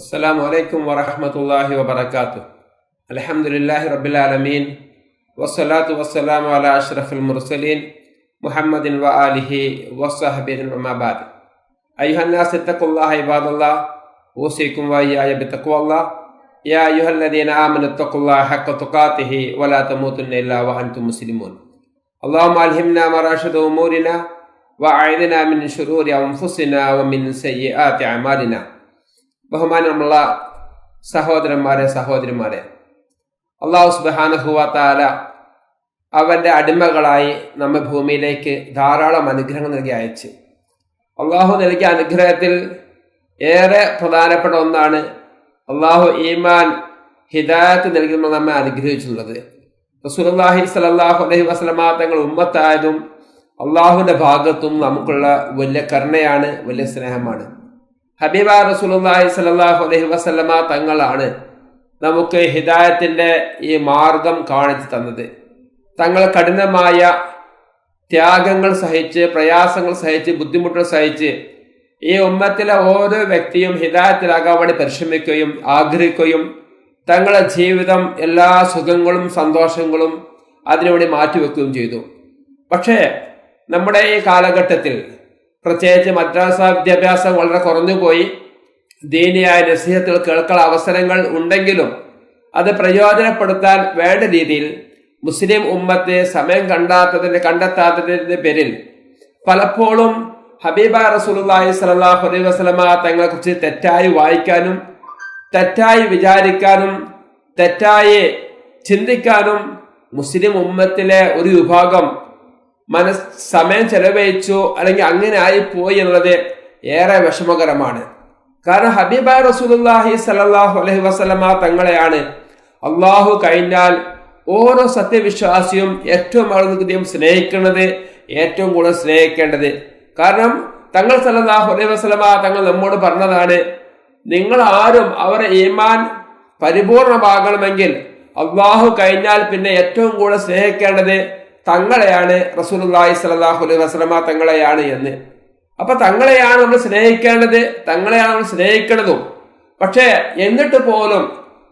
السلام عليكم ورحمة الله وبركاته. الحمد لله رب العالمين والصلاة والسلام على أشرف المرسلين محمد وآله وصحبه وما بعد. أيها الناس اتقوا الله عباد الله. أوصيكم وإياي بتقوى الله. يا أيها الذين آمنوا اتقوا الله حق تقاته ولا تموتن إلا وأنتم مسلمون. اللهم ألهمنا مراشد أمورنا وأعذنا من شرور أنفسنا ومن سيئات أعمالنا. ബഹുമാനമുള്ള സഹോദരന്മാരെ സഹോദരിമാരെ അള്ളാഹു സുബാനഹുവാത്താല അവന്റെ അടിമകളായി നമ്മെ ഭൂമിയിലേക്ക് ധാരാളം അനുഗ്രഹം നൽകി അയച്ചു. അള്ളാഹു നൽകിയ അനുഗ്രഹത്തിൽ ഏറെ പ്രധാനപ്പെട്ട ഒന്നാണ് അള്ളാഹു ഈമാൻ ഹിദായത്ത് നൽകി നമ്മെ അനുഗ്രഹിച്ചിട്ടുള്ളത്. റസൂലുള്ളാഹി സലാഹു അലഹി വസല്ലമ തങ്ങൾ ഉമ്മത്തായതും അള്ളാഹുവിന്റെ ഭാഗത്തും നമുക്കുള്ള വലിയ കരുണയാണ് വലിയ സ്നേഹമാണ്. ഹബീബ റസൂലുള്ളാഹി സ്വല്ലല്ലാഹു അലൈഹി വസല്ലമ തങ്ങളാണ് നമുക്ക് ഹിദായത്തിന്റെ ഈ മാർഗം കാണിച്ചു തന്നത്. തങ്ങൾ കഠിനമായ ത്യാഗങ്ങൾ സഹിച്ച് പ്രയാസങ്ങൾ സഹിച്ച് ബുദ്ധിമുട്ടുകൾ സഹിച്ച് ഈ ഉമ്മത്തിലെ ഓരോ വ്യക്തിയും ഹിദായത്തിലാകാൻ വേണ്ടി പരിശ്രമിക്കുകയും ആഗ്രഹിക്കുകയും തങ്ങളുടെ ജീവിതം എല്ലാ സുഖങ്ങളും സന്തോഷങ്ങളും അതിനുവേണ്ടി മാറ്റിവെക്കുകയും ചെയ്തു. പക്ഷേ നമ്മുടെ ഈ കാലഘട്ടത്തിൽ പ്രത്യേകിച്ച് മദ്രാസ വിദ്യാഭ്യാസം വളരെ കുറഞ്ഞുപോയി ദീനിയായ നസീഹത്തിൽ കേൾക്കാൻ അവസരങ്ങൾ ഉണ്ടെങ്കിലും അത് പ്രയോജനപ്പെടുത്താൻ വേണ്ട രീതിയിൽ മുസ്ലിം ഉമ്മത്തെ സമയം കണ്ടാത്തതിന്റെ കണ്ടെത്താത്തതിന്റെ പേരിൽ പലപ്പോഴും ഹബീബ റസൂലുള്ളാഹി സ്വല്ലല്ലാഹു അലൈഹി വസ്ലമ തങ്ങളെ കുറിച്ച് തെറ്റായി വായിക്കാനും തെറ്റായി വിചാരിക്കാനും തെറ്റായി ചിന്തിക്കാനും മുസ്ലിം ഉമ്മത്തിലെ ഒരു വിഭാഗം മനസ് സമയം ചെലവഴിച്ചു അല്ലെങ്കിൽ അങ്ങനെ ആയി പോയി എന്നുള്ളത് ഏറെ വിഷമകരമാണ്. കാരണം ഹബീബ റസൂലുല്ലാഹി സലല്ലാഹു അലൈഹി വസല്ലമ തങ്ങളെയാണ്. അള്ളാഹു കഴിഞ്ഞാൽ ഓരോ സത്യവിശ്വാസിയും ഏറ്റവും അധികം സ്നേഹിക്കുന്നത് ഏറ്റവും കൂടുതൽ സ്നേഹിക്കേണ്ടത്. കാരണം തങ്ങൾ സലല്ലാഹു അലൈഹി വസല്ലമ തങ്ങൾ നമ്മോട് പറഞ്ഞതാണ് നിങ്ങൾ ആരും അവരെ ഈമാൻ പരിപൂർണമാകണമെങ്കിൽ അള്ളാഹു കഴിഞ്ഞാൽ പിന്നെ ഏറ്റവും കൂടുതൽ സ്നേഹിക്കേണ്ടത് തങ്ങളെയാണ് റസൂലുള്ളാഹി സ്വല്ലല്ലാഹു അലൈഹി വസല്ലമ തങ്ങളെയാണ് എന്ന്. അപ്പൊ തങ്ങളെയാണ് നമ്മൾ സ്നേഹിക്കേണ്ടത് തങ്ങളെയാണ് നമ്മൾ സ്നേഹിക്കേണ്ടതും പക്ഷേ എന്നിട്ട് പോലും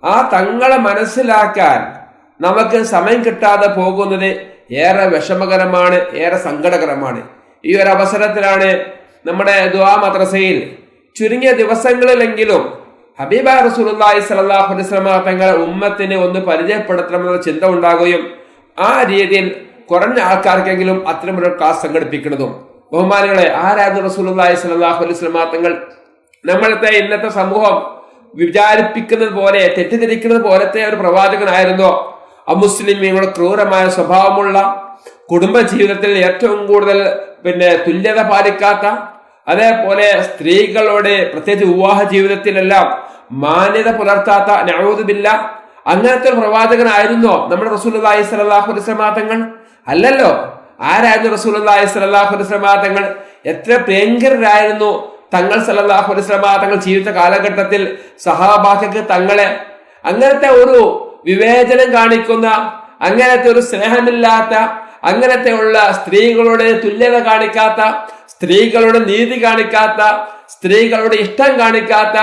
ആ തങ്ങളെ മനസ്സിലാക്കാൻ നമുക്ക് സമയം കിട്ടാതെ പോകുന്നത് ഏറെ വിഷമകരമാണ് ഏറെ സങ്കടകരമാണ്. ഈ ഒരു അവസരത്തിലാണ് നമ്മുടെ ദുആ മദ്രസയിൽ ചുരുങ്ങിയ ദിവസങ്ങളിലെങ്കിലും ഹബീബ റസൂലുള്ളാഹി സ്വല്ലല്ലാഹു അലൈഹി തങ്ങളെ ഉമ്മത്തിന് ഒന്ന് പരിചയപ്പെടുത്തണമെന്ന ചിന്ത ഉണ്ടാകുകയും ആ രീതിയിൽ കുറഞ്ഞ ആൾക്കാർക്കെങ്കിലും അത്തരമൊരു ക്ലാസ് സംഘടിപ്പിക്കുന്നതും. ബഹുമാനികളെ ആരാധന റസൂലുള്ളാഹി സ്വല്ലല്ലാഹു അലൈഹി വസല്ലമ തങ്ങൾ നമ്മളത്തെ ഇന്നത്തെ സമൂഹം വിചാരിപ്പിക്കുന്നത് പോലെ തെറ്റിദ്ധരിക്കുന്നത് പോലത്തെ ഒരു പ്രവാചകനായിരുന്നോ? അമുസ്ലിമീങ്ങളുടെ ക്രൂരമായ സ്വഭാവമുള്ള കുടുംബ ജീവിതത്തിൽ ഏറ്റവും കൂടുതൽ പിന്നെ തുല്യത പാലിക്കാത്ത അതേപോലെ സ്ത്രീകളോട് പ്രത്യേകിച്ച് വിവാഹ ജീവിതത്തിലെല്ലാം മാന്യത പുലർത്താത്ത നവോദില്ല അങ്ങനത്തെ ഒരു പ്രവാചകനായിരുന്നോ നമ്മുടെ അലൈഹി സ്വലാഹു തങ്ങൾ അല്ലല്ലോ. ആരായിരുന്നു റസൂലി സ്വലാഹു തങ്ങൾ എത്ര പ്രിയങ്കരായിരുന്നു തങ്ങൾ സലല്ലാഹു തങ്ങൾ ജീവിത കാലഘട്ടത്തിൽ സഹാബാക്കൾക്ക് തങ്ങളെ അങ്ങനത്തെ ഒരു വിവേചനം കാണിക്കുന്ന അങ്ങനത്തെ ഒരു സ്നേഹമില്ലാത്ത അങ്ങനത്തെ ഉള്ള സ്ത്രീകളുടെ തുല്യത കാണിക്കാത്ത സ്ത്രീകളുടെ നീതി കാണിക്കാത്ത സ്ത്രീകളുടെ ഇഷ്ടം കാണിക്കാത്ത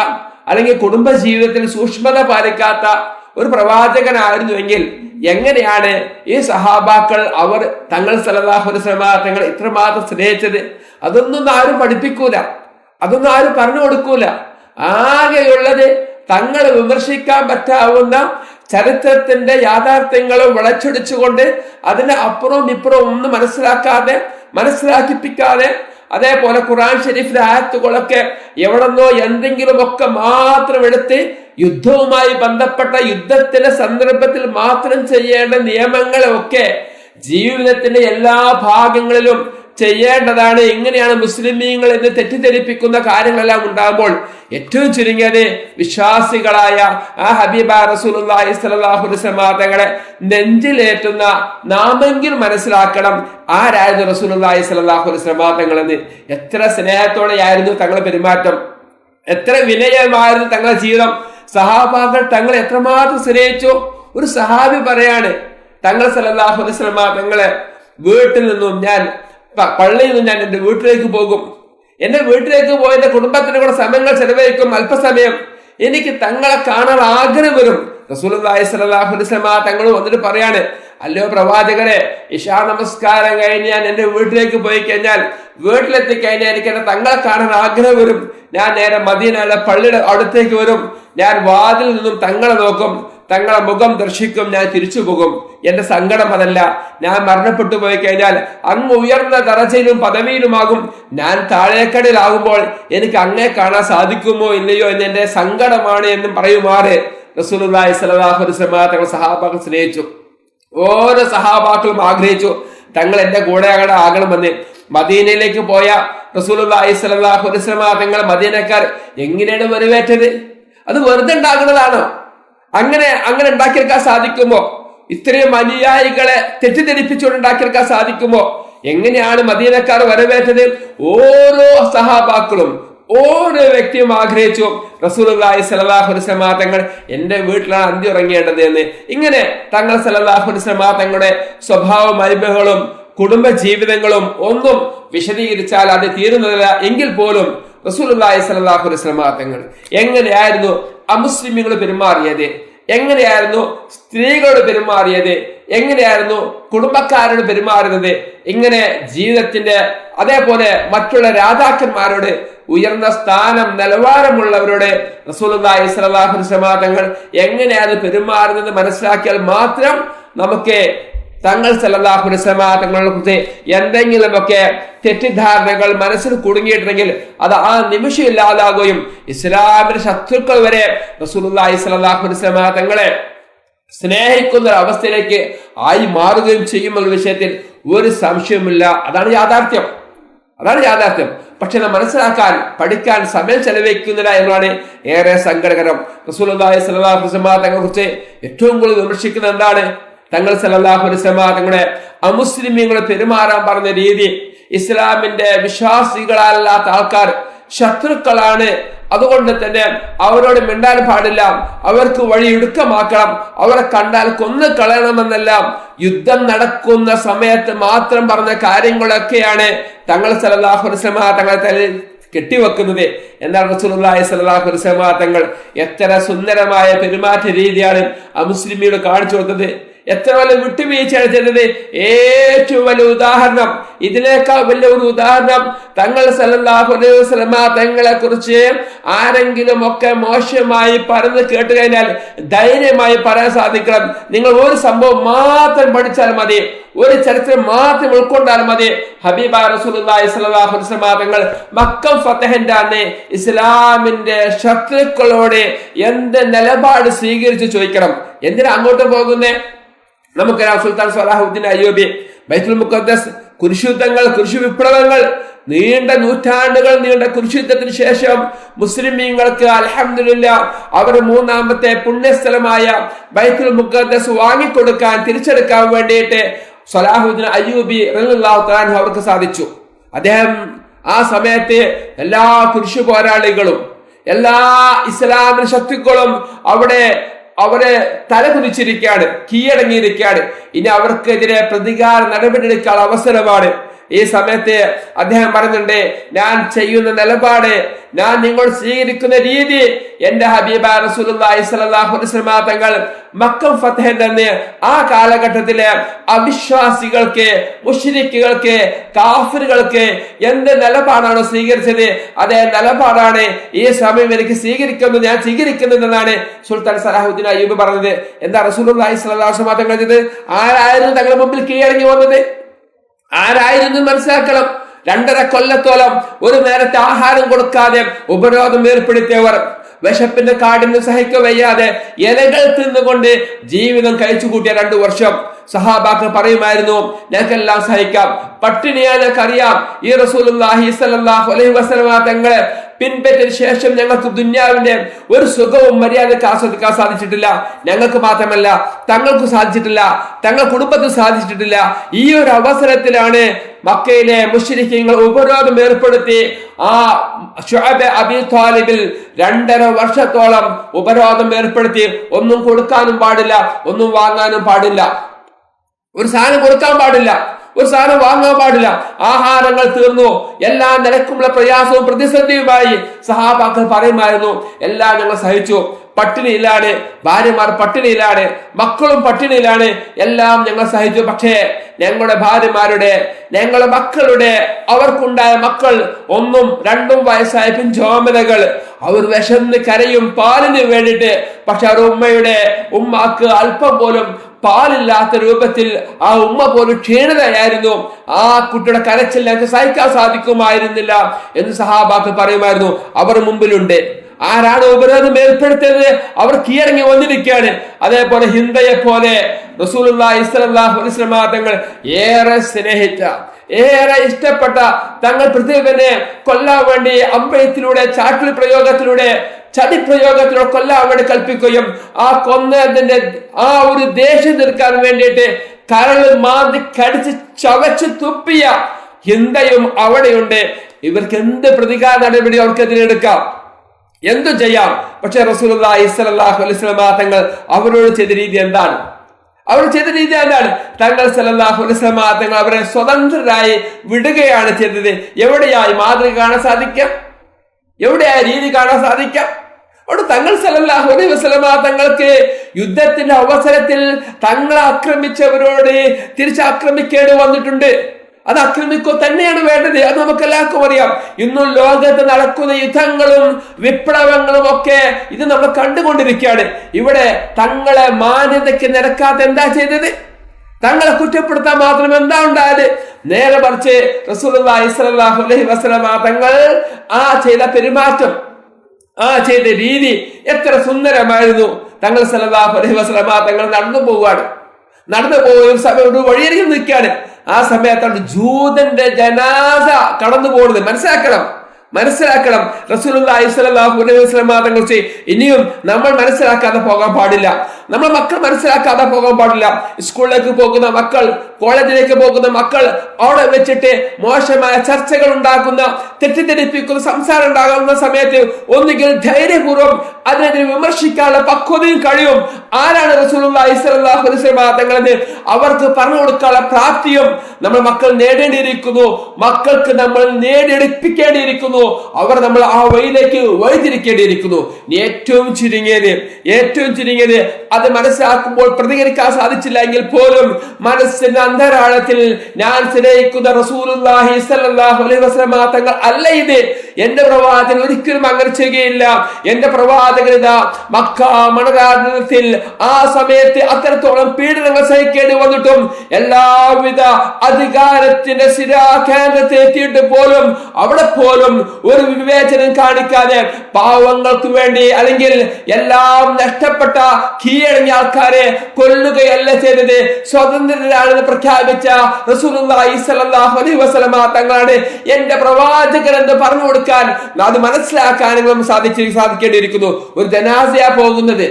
അല്ലെങ്കിൽ കുടുംബ ജീവിതത്തിൽ സൂക്ഷ്മത പാലിക്കാത്ത ഒരു പ്രവാചകനായിരുന്നുവെങ്കിൽ എങ്ങനെയാണ് ഈ സഹാബാക്കൾ അവർ തങ്ങൾ സലല്ലാഹുല തങ്ങൾ ഇത്രമാത്രം സ്നേഹിച്ചത്? അതൊന്നും ആരും പഠിപ്പിക്കൂല. അതൊന്നും ആരും പറഞ്ഞു കൊടുക്കൂല. ആകെയുള്ളത് തങ്ങളെ വിമർശിക്കാൻ പറ്റാവുന്ന ചരിത്രത്തിന്റെ യാഥാർത്ഥ്യങ്ങളെ വിളച്ചൊടിച്ചുകൊണ്ട് അതിന്റെ അപ്പുറവും ഇപ്പുറവും ഒന്നും മനസ്സിലാക്കാതെ മനസ്സിലാക്കിപ്പിക്കാതെ അതേപോലെ ഖുറാൻ ഷെരീഫിലെ ആയത്തുകളൊക്കെ എവിടെന്നോ എന്തെങ്കിലുമൊക്കെ മാത്രം എടുത്ത് യുദ്ധവുമായി ബന്ധപ്പെട്ട യുദ്ധത്തിന്റെ സന്ദർഭത്തിൽ മാത്രം ചെയ്യേണ്ട നിയമങ്ങളൊക്കെ ജീവിതത്തിന്റെ എല്ലാ ഭാഗങ്ങളിലും ചെയ്യേണ്ടതാണ്. എങ്ങനെയാണ് മുസ്ലിമീങ്ങൾ എന്ന് തെറ്റിദ്ധരിപ്പിക്കുന്ന കാര്യങ്ങളെല്ലാം ഉണ്ടാകുമ്പോൾ ഏറ്റവും ചുരുങ്ങിയത് വിശ്വാസികളായ ആ ഹബീബ വസല്ലം തങ്ങളെ നെഞ്ചിലേറ്റുന്ന നാമെങ്കിലും മനസ്സിലാക്കണം ആരായിരുന്നു റസൂലുള്ളാഹി സ്വല്ലല്ലാഹു അലൈഹി വസല്ലം തങ്ങളെന്ന് എത്ര സ്നേഹത്തോടെയായിരുന്നു തങ്ങളുടെ പെരുമാറ്റം. എത്ര വിനയമായിരുന്നു തങ്ങളുടെ ജീവിതം. സഹാബാക്കൾ തങ്ങളെ എത്രമാത്രം സ്നേഹിച്ചു ഒരു സഹാബി പറയാണ് തങ്ങൾ വസല്ലം തങ്ങളെ വീട്ടിൽ നിന്നും ഞാൻ പള്ളിയിൽ നിന്നും ഞാൻ എന്റെ വീട്ടിലേക്ക് പോകും. എന്റെ വീട്ടിലേക്ക് പോയി എന്റെ കുടുംബത്തിന്റെ കൂടെ സമയങ്ങൾ ചെലവഴിക്കും അല്പസമയം. എനിക്ക് തങ്ങളെ കാണാൻ ആഗ്രഹം വരും. വസല്ലമ തങ്ങൾ വന്നിട്ട് പറയാണ് അല്ലയോ പ്രവാചകരെ ഇഷാ നമസ്കാരം കഴിഞ്ഞ് ഞാൻ എന്റെ വീട്ടിലേക്ക് പോയി കഴിഞ്ഞാൽ വീട്ടിലെത്തി കഴിഞ്ഞാൽ എനിക്ക് എന്നെ തങ്ങളെ കാണാൻ ആഗ്രഹം വരും. ഞാൻ നേരെ മദീനയുടെ പള്ളിയുടെ അടുത്തേക്ക് വരും. ഞാൻ വാതിൽ നിന്നും തങ്ങളെ നോക്കും. തങ്ങളെ മുഖം ദർശിക്കും. ഞാൻ തിരിച്ചു പോകും. എന്റെ സങ്കടം അതല്ല. ഞാൻ മരണപ്പെട്ടു പോയി കഴിഞ്ഞാൽ അങ്ങ് ഉയർന്ന തറച്ചയിലും പദവിയിലുമാകും. ഞാൻ താഴേക്കടയിലാകുമ്പോൾ എനിക്ക് അങ്ങേ കാണാൻ സാധിക്കുമോ ഇല്ലയോ എന്ന് സങ്കടമാണ് എന്നും പറയുമാറ്. റസൂലുള്ളാഹി അലൈഹി വസല്ലം സഹാബാക്കൾ സ്നേഹിച്ചു. ഓരോ സഹാബാക്കളും ആഗ്രഹിച്ചു. തങ്ങൾ എന്റെ കൂടെ അങ്ങനെ ആകണമെന്ന് മദീനയിലേക്ക് പോയ റസൂലുള്ളാഹി അലൈഹി വസല്ലം തങ്ങൾ മദീനക്കാർ എങ്ങനെയാണ് വരവേറ്റത്? അത് വെറുതെ ഉണ്ടാകുന്നതാണോ അങ്ങനെ അങ്ങനെ ഉണ്ടാക്കിയെടുക്കാൻ സാധിക്കുമോ? ഇത്രയും അനുയായികളെ തെറ്റിദ്ധരിപ്പിച്ചുകൊണ്ട് ഉണ്ടാക്കിയെടുക്കാൻ സാധിക്കുമോ? എങ്ങനെയാണ് മദീനക്കാർ വരവേറ്റത്? ഓരോ സഹാബാക്കളും ഓരോ വ്യക്തിയും ആഗ്രഹിച്ചു. അലൈഹി വസല്ലം തങ്ങൾ എന്റെ വീട്ടിലാണ് അന്തി ഉറങ്ങേണ്ടത് എന്ന്. ഇങ്ങനെ തങ്ങൾ വസല്ലം തങ്ങളുടെ സ്വഭാവം അനുഭവങ്ങളും കുടുംബ ജീവിതങ്ങളും ഒന്നും വിശദീകരിച്ചാൽ അത് തീരുന്നതല്ല എങ്കിൽ പോലും അലൈഹി വസല്ലം തങ്ങൾ എങ്ങനെയായിരുന്നു അമുസ്ലിമുകൾ പെരുമാറിയത്? എങ്ങനെയായിരുന്നു സ്ത്രീകളോട് പെരുമാറിയത്? എങ്ങനെയായിരുന്നു കുടുംബക്കാരോട് പെരുമാറുന്നത്? ഇങ്ങനെ ജീവിതത്തിന്റെ അതേപോലെ മറ്റുള്ള രാജാക്കന്മാരോട് ഉയർന്ന സ്ഥാനം നിലവാരമുള്ളവരോട് റസൂലുള്ളാഹി സ്വല്ലല്ലാഹു അലൈഹി വസല്ലം തങ്ങൾ എങ്ങനെയാണ് പെരുമാറുന്നത് മനസ്സിലാക്കിയാൽ മാത്രം നമുക്ക് തങ്ങൾ സല്ലല്ലാഹു അലൈഹി വസല്ലം തങ്ങളെ എന്തെങ്കിലുമൊക്കെ തെറ്റിദ്ധാരണകൾ മനസ്സിൽ കുടുങ്ങിയിട്ടുണ്ടെങ്കിൽ അത് ആ നിമിഷം ഇല്ലാതാകുകയും ഇസ്ലാമിന്റെ ശത്രുക്കൾ വരെ അലൈഹി വസല്ലം തങ്ങളെ സ്നേഹിക്കുന്ന ഒരു അവസ്ഥയിലേക്ക് ആയി മാറുകയും ചെയ്യുമെന്ന വിഷയത്തിൽ ഒരു സംശയമില്ല അതാണ് യാഥാർത്ഥ്യം. അതാണ് യാഥാർത്ഥ്യം. പക്ഷെ നാം മനസ്സിലാക്കാൻ പഠിക്കാൻ സമയം ചെലവഴിക്കുന്നില്ല എന്നതാണ് ഏറെ സങ്കടകരം. റസൂൽ അള്ളാഹി വസല്ലം തങ്ങളെ കുറിച്ച് ഏറ്റവും കൂടുതൽ വിമർശിക്കുന്നത് എന്താണ്? തങ്ങൾ സല്ലല്ലാഹു അലൈഹി വസല്ലം തങ്ങളുടെ അമുസ്ലിമീങ്ങൾ പെരുമാറാൻ പറഞ്ഞ രീതി ഇസ്ലാമിന്റെ വിശ്വാസികളല്ലാത്ത ആൾക്കാർ ശത്രുക്കളാണ്. അതുകൊണ്ട് തന്നെ അവരോട് മിണ്ടാൻ പാടില്ല. അവർക്ക് വഴി ഇടുക്കമാക്കണം. അവരെ കണ്ടാൽ കൊന്നു കളയണമെന്നെല്ലാം യുദ്ധം നടക്കുന്ന സമയത്ത് മാത്രം പറഞ്ഞ കാര്യങ്ങളൊക്കെയാണ് തങ്ങൾ സല്ലല്ലാഹു അലൈഹി വസല്ലം തങ്ങളെ തലയിൽ കെട്ടിവെക്കുന്നത്. എന്നാൽ റസൂലുള്ളാഹി സ്വല്ലല്ലാഹു അലൈഹി വസല്ലം തങ്ങൾ എത്ര സുന്ദരമായ പെരുമാറ്റ രീതിയാണ് അമുസ്ലിമിയോട് കാണിച്ചു കൊടുത്തത്. എത്ര വലിയ വിട്ടുവീഴ്ചയാണ് ചെയ്തത്? ഏറ്റവും വലിയ ഉദാഹരണം ഇതിനേക്കാൾ വലിയ ഒരു ഉദാഹരണം തങ്ങൾ സല്ലല്ലാഹു അലൈഹി തങ്ങളെ കുറിച്ച് ആരെങ്കിലും ഒക്കെ മോശമായി പറഞ്ഞ് കേട്ട് കഴിഞ്ഞാൽ ധൈര്യമായി പറയാൻ സാധിക്കണം. നിങ്ങൾ ഒരു സംഭവം മാത്രം പഠിച്ചാൽ മതി ഒരു ചരിത്രം മാത്രം ഉൾക്കൊണ്ടാൽ മതി. ഹബീബ തങ്ങൾ മക്കം ഫത്തഹന്റെ ഇസ്ലാമിന്റെ ശത്രുക്കളോട് എന്ത് നിലപാട് സ്വീകരിച്ചു ചോദിക്കണം? എന്തിനാ അങ്ങോട്ട് പോകുന്നേ? നമുക്കറിയാം സുൽത്താൻ സലാഹുദ്ദീൻ അയ്യൂബി ബൈത്തുൽ മുഖദ്ദസ് കുരിശുദ്ധങ്ങൾ കുരിശു വിപ്ലവങ്ങൾ നീണ്ട നൂറ്റാണ്ടുകൾ നീണ്ട കുരിശുദ്ധത്തിന് ശേഷം മുസ്ലിമീങ്ങൾക്ക് അലഹമില്ല അവർ മൂന്നാമത്തെ പുണ്യസ്ഥലമായ ബൈത്തുൽ മുഖദ്ദസ് വാങ്ങിക്കൊടുക്കാൻ തിരിച്ചെടുക്കാൻ വേണ്ടിയിട്ട് സലാഹുദ്ദീൻ അയ്യൂബി റളിയല്ലാഹു തആല അവർക്ക് സാധിച്ചു. അദ്ദേഹം ആ സമയത്ത് എല്ലാ കുരിശു പോരാളികളും എല്ലാ ഇസ്ലാമിക ശക്തികളും അവിടെ അവരെ തലകുനിച്ചിരിക്കുകയാണ് കീഴടങ്ങിയിരിക്കുകയാണ്. ഇനി അവർക്കെതിരെ പ്രതികാര നടപടിയെടുക്കാൻ അവസരമാണ് ഈ സമയത്ത് അദ്ദേഹം പറയുന്നുണ്ട് ഞാൻ ചെയ്യുന്ന നിലപാട് ഞാൻ നിങ്ങൾ സ്വീകരിക്കുന്ന രീതി എന്റെ ഹബീബ തങ്ങൾ മക്കം ഫതഹിന്റെ അന്ന് ആ കാലഘട്ടത്തിലെ അവിശ്വാസികൾക്ക് മുഷിരിക്കുകൾക്ക് കാഫിറുകൾക്ക് എന്ത് നിലപാടാണോ സ്വീകരിച്ചത് അതേ നിലപാടാണ് ഈ സമയം എനിക്ക് സ്വീകരിക്കുന്നത് ഞാൻ സ്വീകരിക്കുന്നതെന്നാണ് സുൽത്താൻ സലാഹുദ്ദീൻ അയ്യൂബ് പറഞ്ഞത്. എന്താ റസൂൽ അലൈഹി തങ്ങൾ ആരായിരുന്നു തങ്ങളുടെ മുമ്പിൽ കീഴടങ്ങി വന്നത്? ആരായിരുന്നു മനസ്സിലാക്കണം. രണ്ടര കൊല്ലത്തോളം ഒരു നേരത്തെ ആഹാരം കൊടുക്കാതെ ഉപരോധം ഏർപ്പെടുത്തിയവർ വിശപ്പിന്റെ കാടിന് സഹിക്ക വയ്യാതെ ഇലകൾ തിന്നുകൊണ്ട് ജീവിതം കഴിച്ചു കൂട്ടിയ രണ്ടു വർഷം. സഹാബാക്കൾ പറയുമായിരുന്നു ഞങ്ങൾക്കെല്ലാം സഹിക്കാം. പട്ടിണിയാ ഞങ്ങൾക്കറിയാം. ഈ റസൂൽ അലൈഹി വസല്ലം തങ്ങളെ പിൻപറ്റിയ ശേഷം ഞങ്ങൾക്ക് ദുന്യാവിന്റെ ഒരു സുഖവും മര്യാദയ്ക്ക് ആസ്വദിക്കാൻ സാധിച്ചിട്ടില്ല. ഞങ്ങൾക്ക് മാത്രമല്ല തങ്ങൾക്ക് സാധിച്ചിട്ടില്ല തങ്ങൾ കുടുംബത്തിന് സാധിച്ചിട്ടില്ല. ഈ ഒരു അവസരത്തിലാണ് മക്കയിലെ മുഷരിക്കങ്ങൾ ഉപരോധം ഏർപ്പെടുത്തി ആ ഷുഅബ് അബി താലിബിൽ രണ്ടര വർഷത്തോളം ഉപരോധം ഏർപ്പെടുത്തി. ഒന്നും കൊടുക്കാനും പാടില്ല ഒന്നും വാങ്ങാനും പാടില്ല. ഒരു സാധനം കൊടുക്കാൻ പാടില്ല. ഒരു സാധനം വാങ്ങാൻ പാടില്ല. ആഹാരങ്ങൾ തീർന്നു. എല്ലാ നിലക്കുമുള്ള പ്രയാസവും പ്രതിസന്ധിയുമായി സഹാബാക്കൾ പറയുമായിരുന്നു. എല്ലാം ഞങ്ങൾ സഹിച്ചു. പട്ടിണിയിലാണ്. ഭാര്യമാർ പട്ടിണിയിലാണ്. മക്കളും പട്ടിണിയിലാണ്. എല്ലാം ഞങ്ങൾ സഹിച്ചു. പക്ഷേ ഞങ്ങളുടെ ഭാര്യമാരുടെ ഞങ്ങളുടെ മക്കളുടെ അവർക്കുണ്ടായ മക്കൾ ഒന്നും രണ്ടും വയസ്സായ പിഞ്ചോമനകൾ. അവർ വിശന്ന് കരയും പാലിന് വേണ്ടിയിട്ട്. പക്ഷെ അവർ ഉമ്മയുടെ ഉമ്മാക്ക് അല്പം പോലും പാലില്ലാത്ത രൂപത്തിൽ ആ ഉമ്മ പോലും ക്ഷീണിതയായിരുന്നു. ആ കുട്ടിയുടെ കരച്ചിൽ ഞങ്ങൾക്ക് സഹിക്കാൻ സാധിക്കുമായിരുന്നില്ല എന്ന് സഹാബാക്ക് പറയുമായിരുന്നു. അവർ മുമ്പിലുണ്ട്. ആരാണ് ഉപരോധം ഏർപ്പെടുത്തിയത്? അവർ കീഴടങ്ങി വന്നിരിക്കുകയാണ്. അതേപോലെ ഹിന്ദയെ പോലെ തങ്ങൾ ഏറെ സ്നേഹിച്ച ഏറെ ഇഷ്ടപ്പെട്ട തങ്ങൾ പൃഥ്വിനെ കൊല്ലാൻ വേണ്ടി അമ്പയത്തിലൂടെ ചാക്കിളി പ്രയോഗത്തിലൂടെ ചതി പ്രയോഗത്തിലൂടെ കൊല്ലാൻ കൽപ്പിക്കുകയും ആ കൊന്നതിന്റെ ആ ഒരു ദേഷ്യം തീർക്കാൻ വേണ്ടിയിട്ട് കരൾ മാന്തി കടിച്ച് ചവച്ച് തുപ്പിയ ഹിന്ദയും അവിടെയുണ്ട്. ഇവർക്ക് എന്ത് പ്രതികാര നടപടി അവർക്കെതിരെ എടുക്കാം? എന്തു ചെയ്യാം? പക്ഷെ റസൂലി തങ്ങൾ അവരോട് ചെയ്ത രീതി എന്താണ്? അവർ ചെയ്ത രീതി എന്താണ്? തങ്ങൾ അലൈസ്ലാ തങ്ങൾ അവരെ സ്വതന്ത്രരായി വിടുകയാണ് ചെയ്തത്. എവിടെയായി മാതൃക കാണാൻ സാധിക്കാം? എവിടെയായി രീതി കാണാൻ സാധിക്കാം? അവിടെ തങ്ങൾ സലല്ലാഹു അലൈഹി വസ്ലമ തങ്ങൾക്ക് യുദ്ധത്തിന്റെ അവസരത്തിൽ തങ്ങളെ ആക്രമിച്ചവരോട് തിരിച്ചാക്രമിക്കേണ്ടി വന്നിട്ടുണ്ട്. അത് ആക്രമിക്കുക തന്നെയാണ് വേണ്ടത്. അത് നമുക്ക് എല്ലാവർക്കും അറിയാം. ഇന്നും ലോകത്ത് നടക്കുന്ന യുദ്ധങ്ങളും വിപ്ലവങ്ങളും ഒക്കെ ഇത് നമ്മൾ കണ്ടുകൊണ്ടിരിക്കുകയാണ്. ഇവിടെ തങ്ങളെ മാന്യതയ്ക്ക് നിരക്കാത്ത എന്താ ചെയ്തത്? തങ്ങളെ കുറ്റപ്പെടുത്താൻ മാത്രം എന്താ ഉണ്ടായത്? നേരെ മറിച്ച് റസൂൽ അലൈഹി വസ്ലമ തങ്ങൾ ആ ചെയ്ത പെരുമാറ്റം ആ ചെയ്ത രീതി എത്ര സുന്ദരമായിരുന്നു. തങ്ങൾ സല്ലല്ലാഹു അലൈഹി വസല്ലമ തങ്ങൾ നടന്നു പോവുകയാണ്. നടന്നു പോകുന്ന സമയം വഴിയരികിൽ നിൽക്കുകയാണ്. ആ സമയത്താണ് ജൂതന്റെ ജനാസ കടന്നു പോകുന്നത് മനസ്സിലാക്കണം. മനസ്സിലാക്കണം. അലൈഹി വസല്ലം തങ്ങൾ ഇനിയും നമ്മൾ മനസ്സിലാക്കാതെ പോകാൻ പാടില്ല. നമ്മൾ മക്കൾ മനസ്സിലാക്കാതെ പോകാൻ പാടില്ല. സ്കൂളിലേക്ക് പോകുന്ന മക്കൾ കോളേജിലേക്ക് പോകുന്ന മക്കൾ അവിടെ വെച്ചിട്ട് മോശമായ ചർച്ചകൾ ഉണ്ടാക്കുന്ന തെറ്റിദ്ധരിപ്പിക്കുന്ന സംസാരം ഉണ്ടാകുന്ന സമയത്ത് ഒന്നുകിൽ ധൈര്യപൂർവം അതിനെതിരെ വിമർശിക്കാനുള്ള പക്വതയും കഴിയും. ആരാണ് തങ്ങളെന്ന് അവർക്ക് പറഞ്ഞു കൊടുക്കാനുള്ള പ്രാപ്തിയും നമ്മൾ മക്കൾ നേടേണ്ടിയിരിക്കുന്നു. മക്കൾക്ക് നമ്മൾ നേടിയെടുപ്പിക്കേണ്ടിയിരിക്കുന്നു. അവർ നമ്മൾ ആ വഴിയിലേക്ക് വഴിതിരിക്കേണ്ടിയിരിക്കുന്നു. ഏറ്റവും ചുരുങ്ങിയത് ഏറ്റവും ചുരുങ്ങിയത് അത് മനസ്സിലാക്കുമ്പോൾ പ്രതികരിക്കാൻ സാധിച്ചില്ല എങ്കിൽ പോലും മനസ്സിന്റെ അന്തരാളത്തിൽ ഞാൻ സ്നേഹിക്കുന്ന സ്വല്ലല്ലാഹു അലൈഹി തങ്ങൾ അല്ല ഇത്. എന്റെ പ്രവാചകൻ ഒരിക്കലും അങ്ങനെ ചെയ്യുകയില്ല. എന്റെ പ്രവാചകൻ ഇതാ മക്ക മണരാജത്തിൽ ആ സമയത്ത് അത്രത്തോളം പീഡനങ്ങൾ സഹിക്കേണ്ടി വന്നിട്ടും എല്ലാവിധ അധികാരത്തിന്റെ സ്ഥിരാ കേന്ദ്രത്തിൽ എത്തിയിട്ട് പോലും അവിടെ പോലും ഒരു വിവേചനം കാണിക്കാതെ പാവങ്ങൾക്ക് വേണ്ടി അല്ലെങ്കിൽ എല്ലാം നഷ്ടപ്പെട്ട കീഴടങ്ങിയ ആൾക്കാരെ കൊല്ലുകയല്ല ചെയ്തത്. സ്വതന്ത്രരാണെന്ന് പ്രഖ്യാപിച്ച വസല്ലമ തങ്ങളാണ് എന്റെ പ്രവാചകൻ എന്ന് പറഞ്ഞു കൊടുക്കാൻ അത് മനസ്സിലാക്കാനും സാധിച്ചു സാധിക്കേണ്ടിയിരിക്കുന്നു. ഒരു ജനാസയാ പോകുന്നത്.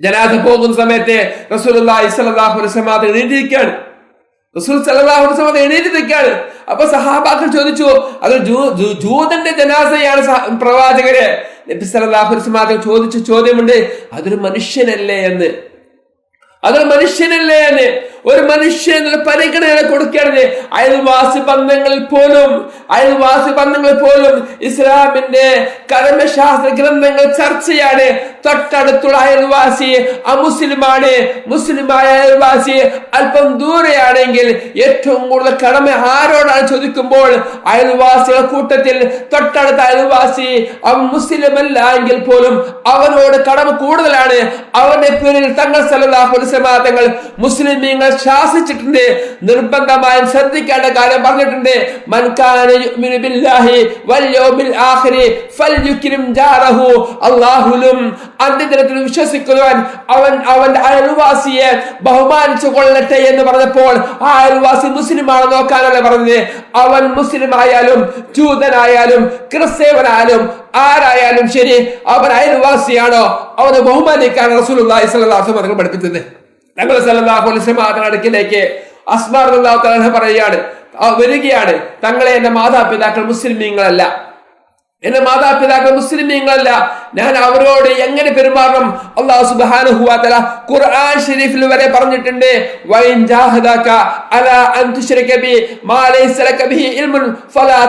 ജനാസ പോകുന്ന സമയത്ത് റസൂലുള്ളാഹി ഇസ്ലാഹു അലൈഹി വസല്ലമ എഴുതിയിരിക്കുകയാണ്. റസൂൽ വസല്ലം എണീറ്റ് നിൽക്കുകയാണ് അപ്പൊ സഹാബാക്കൾ ചോദിച്ചു അത് ജൂതന്റെ ജനാസയാണ് പ്രവാചകര്. നബി ചോദിച്ച ചോദ്യമുണ്ട് അതൊരു മനുഷ്യനല്ലേ എന്ന്. അതൊരു മനുഷ്യനല്ലേ എന്ന്. ഒരു മനുഷ്യൻ പരിഗണന കൊടുക്കരുത് അയൽവാസി ബന്ധങ്ങളിൽ പോലും അയൽവാസി ബന്ധങ്ങളിൽ പോലും ഇസ്ലാമിന്റെ കർമ്മശാസ്ത്ര ഗ്രന്ഥങ്ങൾ ചർച്ചയാണ് തൊട്ടടുത്തുള്ള അയൽവാസി അമുസ്ലിമാണ്. മുസ്ലിമായ അയൽവാസി അല്പം ദൂരെയാണെങ്കിൽ ഏറ്റവും കൂടുതൽ കടമ ആരോടാണ് ചോദിക്കുമ്പോൾ അയൽവാസികളുടെ കൂട്ടത്തിൽ തൊട്ടടുത്ത അയൽവാസി അവൻ എങ്കിൽ പോലും അവനോട് കടമ കൂടുതലാണ്. അവന്റെ പേരിൽ തങ്ങൾ സലഹുലിസ്ലാ തങ്ങൾ മുസ്ലിമീങ്ങൾ ശാസിച്ചിട്ടുണ്ട്. നിർബന്ധമായും ശ്രദ്ധിക്കേണ്ട കാര്യം പറഞ്ഞിട്ടുണ്ട്. അള്ളാഹുലും അന്ത്യദിനത്തിൽ വിശ്വസിക്കുന്നവൻ അവൻ അവന്റെ അയൽവാസിയെ ബഹുമാനിച്ചു കൊള്ളട്ടെ എന്ന് പറഞ്ഞപ്പോൾ ആ അയൽവാസി മുസ്ലിം ആണ് നോക്കാനല്ല പറഞ്ഞത്. അവൻ മുസ്ലിം ആയാലും ജൂതനായാലും ക്രിസ്തേവനായാലും ആരായാലും ശരി അവൻ അയൽവാസിയാണോ? അവനെ ബഹുമാനിക്കാൻ റസൂൽ പഠിപ്പിച്ചത്. അലിസ്ലാം അടുക്കിലേക്ക് അസ്മാർ പറയുകയാണ് വരികയാണ് തങ്ങളെ എന്റെ മാതാപിതാക്കൾ മുസ്ലിമീങ്ങളല്ല. എന്റെ മാതാപിതാക്കൾ മുസ്ലിമീങ്ങളല്ല. ഞാൻ അവരോട് എങ്ങനെ പെരുമാറണം? അള്ളാഹു സുബാനു ഖുർആൻ ഷരീഫിൽ വരെ പറഞ്ഞിട്ടുണ്ട് ഫലാ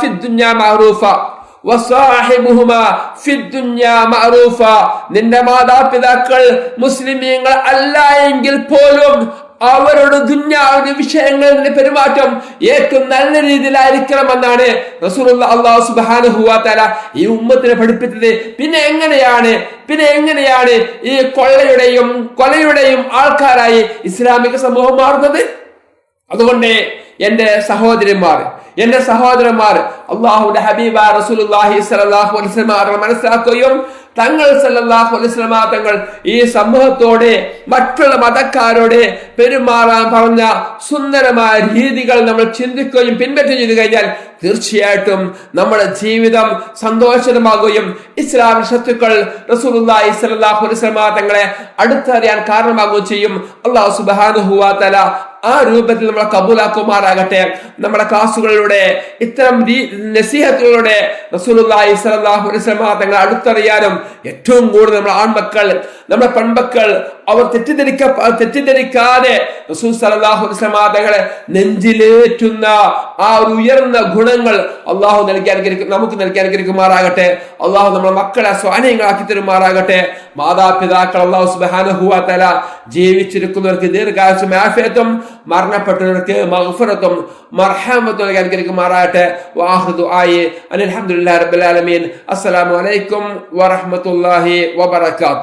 ഫിദ് ദുനിയാ നിന്റെ മാതാപിതാക്കൾ മുസ്ലിമീങ്ങൾ അല്ല എങ്കിൽ പോലും അവരുടെ ദുന്യാവിന്റെ വിഷയങ്ങളുടെ പെരുമാറ്റം ഏറ്റവും നല്ല രീതിയിലായിരിക്കണമെന്നാണ് അള്ളാഹു സുബാനുഹുവാത്തല ഈ ഉമ്മത്തിനെ പഠിപ്പിച്ചത്. പിന്നെ എങ്ങനെയാണ്? പിന്നെ എങ്ങനെയാണ് ഈ കൊള്ളയുടെയും കൊലയുടെയും ആൾക്കാരായി ഇസ്ലാമിക സമൂഹം മാറുന്നത്? അതുകൊണ്ട് എന്റെ സഹോദരന്മാർ എന്റെ സഹോദരന്മാർ അള്ളാഹുന്റെ ഹബീബ റസൂലുള്ളാഹി സ്വല്ലല്ലാഹു അലൈഹി വസല്ലം മനസ്സിലാക്കുകയും തങ്ങൾ സല്ലല്ലാഹു അലൈഹി വസല്ലം തങ്ങൾ ഈ സമൂഹത്തോടെ മറ്റുള്ള മതക്കാരോടെ പെരുമാറാൻ പറഞ്ഞ സുന്ദരമായ രീതികൾ നമ്മൾ ചിന്തിക്കുകയും പിൻപറ്റുകയും ചെയ്തു കഴിഞ്ഞാൽ തീർച്ചയായിട്ടും നമ്മുടെ ജീവിതം സന്തോഷകരമാകുകയും ഇസ്ലാം ശത്രുക്കൾ സ്വല്ലല്ലാഹു അലൈഹി വസല്ലം തങ്ങളെ അടുത്തറിയാൻ കാരണമാകുകയും ചെയ്യും. അള്ളാഹു വ തആല ആ രൂപത്തിൽ നമ്മളെ കബൂലാക്കുമാറാകട്ടെ നമ്മുടെ ക്ലാസ്സുകളിലൂടെ ഇത്തരം നസീഹത്തുകളിലൂടെ റസൂലുള്ളാഹി അലൈഹി വസല്ലം തങ്ങളെ അടുത്തറിയാനും ഏറ്റവും കൂടുതൽ നമ്മുടെ ആൺമക്കൾ നമ്മുടെ പെൺമക്കൾ അവർ തെറ്റിദ്ധരിക്ക തെറ്റിദ്ധരിക്കാതെ റസൂൽ തങ്ങളെ നെഞ്ചിലേറ്റുന്ന ആ ഒരു ഉയർന്ന ഗുണങ്ങൾ അള്ളാഹു നൽകി അനുഗ്രഹിക്കും നമുക്ക് നൽകി അനുഗ്രഹിക്കുമാറാകട്ടെ. അള്ളാഹു നമ്മുടെ മക്കളെ സ്വാനീയങ്ങളാക്കി തരുമാറാകട്ടെ. മാതാപിതാക്കൾ അള്ളാഹു സുബാനുഹുവ തല ജീവിച്ചിരിക്കുന്നവർക്ക് ദീർഘായുസും ആഫിയത്തും മരണപ്പെട്ടവർക്ക് മഗ്ഫിറത്തും മർഹമത്തും നൽകി അനുകരിക്കുമാറാകട്ടെ വാഹുദു ആയി അലഹമുല്ലാ റബ്ബുൽ ആലമീൻ അസ്സലാമു അലൈക്കും വറഹ്മത്തുള്ളാഹി വബറകാതുഹു